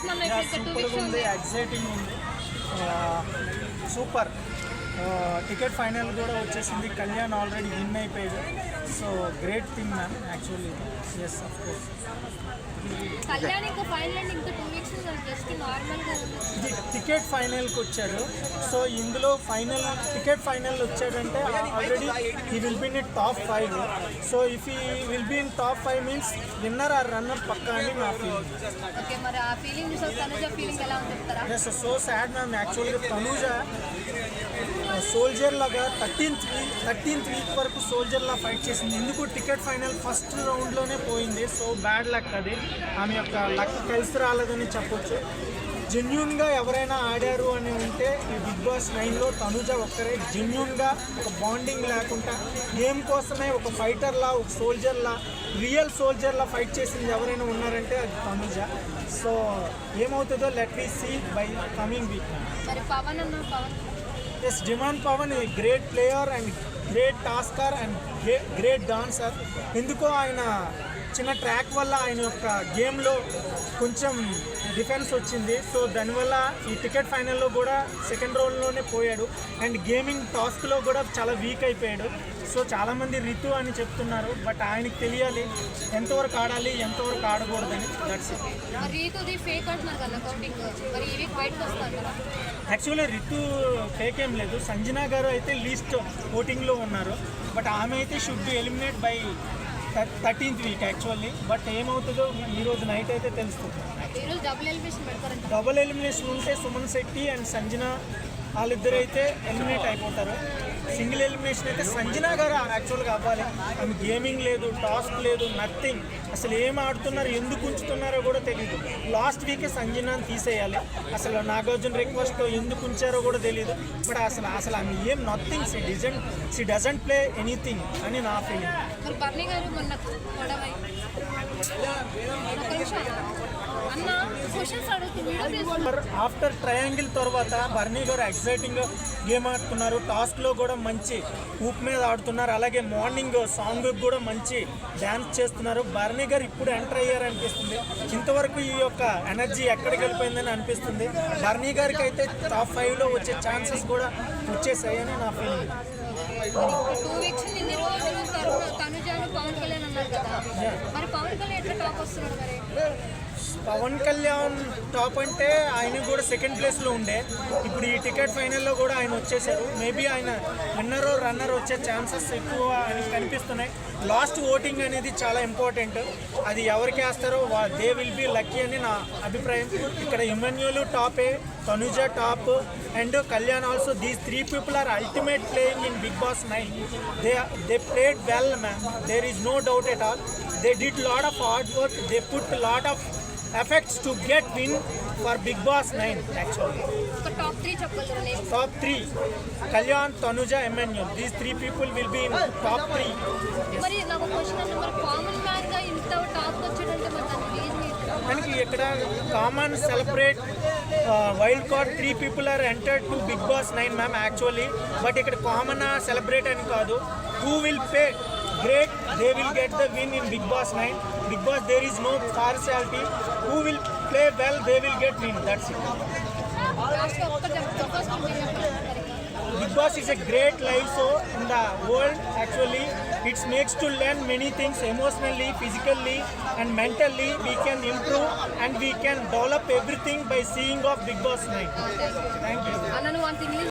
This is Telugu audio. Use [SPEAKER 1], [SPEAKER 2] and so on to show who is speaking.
[SPEAKER 1] సూపర్గా
[SPEAKER 2] వీక్స్
[SPEAKER 1] ఉంది
[SPEAKER 2] ఉంది.
[SPEAKER 1] ఎగ్జైటింగ్ ఉంది సూపర్ టికెట్ ఫైనల్ కూడా వచ్చేసింది. కళ్యాణ్ ఆల్రెడీ విన్ అయిపోయాడు. So great thing ma'am actually yes of course ticket ఫైనల్కి వచ్చాడు సో ఇందులో ఫైనల్ టికెట్ ఫైనల్ వచ్చాడంటే already he will be in top five so if he will be in top five means winner or runner పక్కా అని నా feeling yes so sad ma'am యాక్చువల్గా తనూజ సోల్జర్ లాగా థర్టీన్త్ వీక్ థర్టీన్త్ వీక్ వరకు సోల్జర్ లా ఫైట్ చేసింది. ఎందుకు టికెట్ ఫైనల్ ఫస్ట్ రౌండ్లోనే పోయింది. సో బ్యాడ్ లక్ అది. ఆమె యొక్క లక్ కలిసి రాలేదని చెప్పొచ్చు. జెన్యున్గా ఎవరైనా ఆడారు అని ఉంటే ఈ బిగ్ బాస్ నైన్లో తనుజ ఒక్కరే. జెన్యున్గా ఒక బాండింగ్ లేకుండా గేమ్ కోసమే ఒక ఫైటర్లా ఒక సోల్జర్లా రియల్ సోల్జర్లా ఫైట్ చేసింది ఎవరైనా ఉన్నారంటే అది తనుజ. సో ఏమవుతుందో let we see by coming week
[SPEAKER 2] మరి పవన్ అన్న Pavan.
[SPEAKER 1] Yes demand Pavan great player and great tasker and great dancer ఎందుకో ఆయన చిన్న ట్రాక్ వల్ల ఆయన యొక్క గేమ్లో కొంచెం డిఫెన్స్ వచ్చింది. సో దానివల్ల ఈ టికెట్ ఫైనల్లో కూడా సెకండ్ రౌండ్లోనే పోయాడు. అండ్ గేమింగ్ టాస్క్లో కూడా చాలా వీక్ అయిపోయాడు. సో చాలామంది రితు అని చెప్తున్నారు. బట్ ఆయనకి తెలియాలి ఎంతవరకు ఆడాలి ఎంతవరకు ఆడకూడదని. దట్స్ ఇట్
[SPEAKER 2] మరి ఫేక్ అంటున్నారు కదా కౌంటింగ్ మరి ఈ వీక్ బయటకు వస్తారు కదా.
[SPEAKER 1] యాక్చువల్లీ రితు ఫేక్ ఏం లేదు. సంజనా గారు అయితే లీస్ట్ ఓటింగ్లో ఉన్నారు. బట్ ఆమె అయితే should be eliminate by thirteenth week actually but ఏమవుతుందో ఈరోజు నైట్ అయితే తెలుస్తుంది.
[SPEAKER 2] డబుల్ ఎలిమినేషన్ పెడతారంట.
[SPEAKER 1] డబుల్ ఎలిమినేషన్ ఉంటే సుమన్ శెట్టి అండ్ సంజన వాళ్ళిద్దరు అయితే ఎలిమినేట్ అయిపోతారు. సింగిల్ ఎలిమినేషన్ అయితే సంజన గారు యాక్చువల్గా అవ్వాలి. ఆమె గేమింగ్ లేదు టాస్క్ లేదు నథింగ్ అసలు ఏం ఆడుతున్నారు ఎందుకు ఉంచుతున్నారో కూడా తెలియదు లాస్ట్ వీకే సంజనాని తీసేయాలి. అసలు నాగార్జున రిక్వెస్ట్ ఎందుకు ఉంచారో కూడా తెలియదు బట్ అసలు అసలు ఆమె ఏం nothing she doesn't she doesn't play anything అని నా ఫీలింగ్ ఆఫ్టర్ ట్రయాంగిల్ తర్వాత బర్నీ గారు ఎక్సైటింగ్ గేమ్ ఆడుతున్నారు టాస్క్లో కూడా మంచి ఊపు మీద ఆడుతున్నారు. అలాగే మార్నింగ్ సాంగ్ కూడా మంచి డ్యాన్స్ చేస్తున్నారు. బర్నీ గారు ఇప్పుడు ఎంటర్ అయ్యారు అనిపిస్తుంది. ఇంతవరకు ఈ యొక్క ఎనర్జీ ఎక్కడికి వెళ్ళిపోయిందని అనిపిస్తుంది. బర్నీ గారికి అయితే టాప్ ఫైవ్లో వచ్చే ఛాన్సెస్ కూడా వచ్చేసాయని నా ఫీలింగ్.
[SPEAKER 2] తనుజాను పవన్ కళ్యాణ్ అన్నారు కదా. మరి పవన్ కళ్యాణ్ ఎట్లా టాప్ వస్తున్నాడు మరి?
[SPEAKER 1] పవన్ కళ్యాణ్ టాప్ అంటే ఆయన కూడా సెకండ్ ప్లేస్లో ఉండే. ఇప్పుడు ఈ టికెట్ ఫైనల్లో కూడా ఆయన వచ్చేసారు. మేబీ ఆయన విన్నర్ రన్నర్ వచ్చే ఛాన్సెస్ ఎక్కువ అని కనిపిస్తున్నాయి. లాస్ట్ ఓటింగ్ అనేది చాలా ఇంపార్టెంట్ అది ఎవరికి వేస్తారో దే విల్ బి లక్కీ అని నా అభిప్రాయం. ఇక్కడ Emmanuel టాపే Tanuja top and Kalyan also these three people are ultimate playing in Bigg Boss nine they they played well ma'am there is no doubt at all they did lot of hard work they put lot of effects to get win for Bigg Boss nine actually
[SPEAKER 2] top three
[SPEAKER 1] top three Kalyan Tanuja Emmanuel these three people will be in top three
[SPEAKER 2] మరి నాకు క్వశ్చన్ అంటే మరి కామన్ మ్యాన్గా ఇంత టాప్ వచ్చాడంటే మరి
[SPEAKER 1] మనకి ఇక్కడ common celebrate wild card three people are entered to Bigg Boss nine ma'am actually but ఇక్కడ కామన్ సెలబ్రేట్ అని కాదు. Who will pay great, they will get the win in Big Boss 9 because there is no partiality. Who will play well,
[SPEAKER 2] they will get win. That's it.
[SPEAKER 1] Big Boss is a great live show in the world actually. It makes to learn many things emotionally, physically and mentally. We can improve and we can develop everything by seeing of Big Boss 9. Thank you.